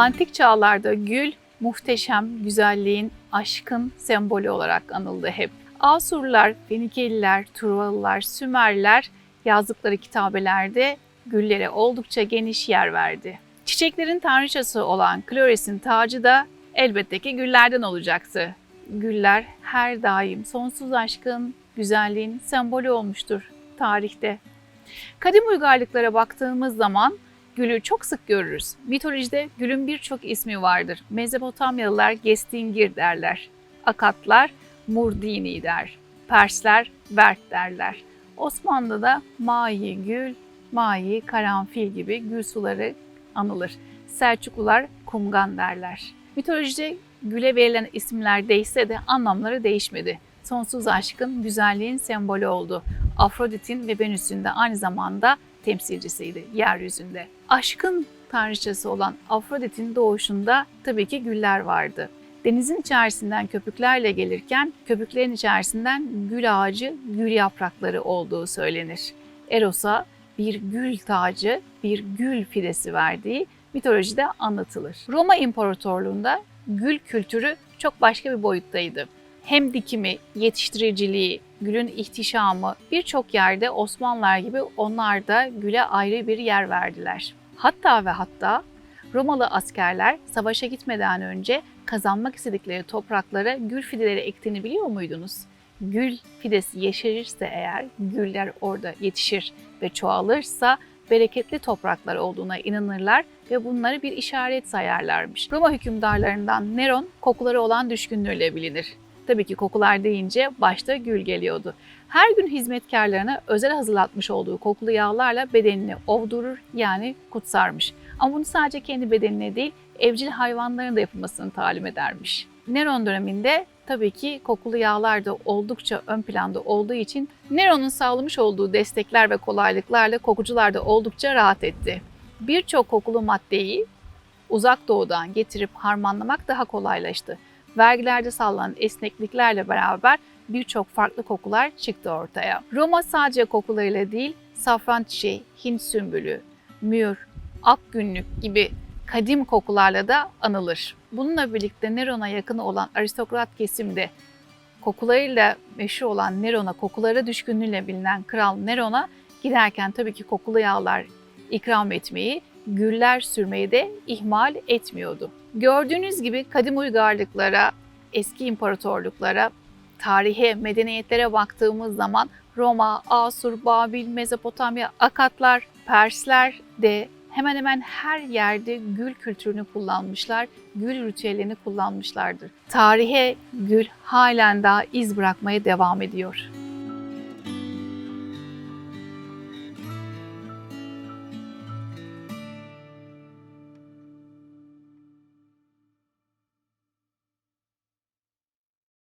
Antik çağlarda gül muhteşem güzelliğin, aşkın sembolü olarak anıldı hep. Asurlular, Fenikeliler, Truvalılar, Sümerler yazdıkları kitabelerde güllere oldukça geniş yer verdi. Çiçeklerin tanrıçası olan Kloris'in tacı da elbette ki güllerden olacaktı. Güller her daim sonsuz aşkın, güzelliğin sembolü olmuştur tarihte. Kadim uygarlıklara baktığımız zaman gülü çok sık görürüz. Mitolojide gülün birçok ismi vardır. Mezopotamyalılar Gestingir derler. Akatlar Murdini der. Persler Vert derler. Osmanlı'da Mayi Gül, Mayi Karanfil gibi gül suları anılır. Selçuklular Kumgan derler. Mitolojide güle verilen isimler değişse de anlamları değişmedi. Sonsuz aşkın, güzelliğin sembolü oldu. Afrodit'in ve Venüs'ün de aynı zamanda temsilcisiydi yeryüzünde. Aşkın tanrıçası olan Afrodit'in doğuşunda tabii ki güller vardı. Denizin içerisinden köpüklerle gelirken köpüklerin içerisinden gül ağacı, gül yaprakları olduğu söylenir. Eros'a bir gül tacı, bir gül fidesi verdiği mitolojide anlatılır. Roma İmparatorluğu'nda gül kültürü çok başka bir boyuttaydı. Hem dikimi, yetiştiriciliği, gülün ihtişamı birçok yerde Osmanlılar gibi onlar da güle ayrı bir yer verdiler. Hatta ve hatta Romalı askerler savaşa gitmeden önce kazanmak istedikleri topraklara gül fideleri ektiğini biliyor muydunuz? Gül fidesi yeşerirse eğer güller orada yetişir ve çoğalırsa bereketli topraklar olduğuna inanırlar ve bunları bir işaret sayarlarmış. Roma hükümdarlarından Neron kokuları olan düşkünlüğüyle bilinir. Tabii ki kokular deyince başta gül geliyordu. Her gün hizmetkarlarına özel hazırlatmış olduğu kokulu yağlarla bedenini ovdurur yani kutsarmış. Ama bunu sadece kendi bedenine değil evcil hayvanların da yapılmasını talim edermiş. Neron döneminde tabii ki kokulu yağlar da oldukça ön planda olduğu için Neron'un sağlamış olduğu destekler ve kolaylıklarla kokucular da oldukça rahat etti. Birçok kokulu maddeyi uzak doğudan getirip harmanlamak daha kolaylaştı. Vergilerde sağlanan esnekliklerle beraber birçok farklı kokular çıktı ortaya. Roma sadece kokularıyla değil, safran çiçeği, Hint sümbülü, mür, ak günlük gibi kadim kokularla da anılır. Bununla birlikte Neron'a yakın olan aristokrat kesimde kokularıyla meşhur olan Neron'a, kokulara düşkünlüğüyle bilinen Kral Neron'a giderken tabii ki kokulu yağlar ikram etmeyi, güller sürmeyi de ihmal etmiyordu. Gördüğünüz gibi kadim uygarlıklara, eski imparatorluklara, tarihe, medeniyetlere baktığımız zaman Roma, Asur, Babil, Mezopotamya, Akatlar, Persler de hemen hemen her yerde gül kültürünü kullanmışlar, gül ritüellerini kullanmışlardır. Tarihe gül halen daha iz bırakmaya devam ediyor.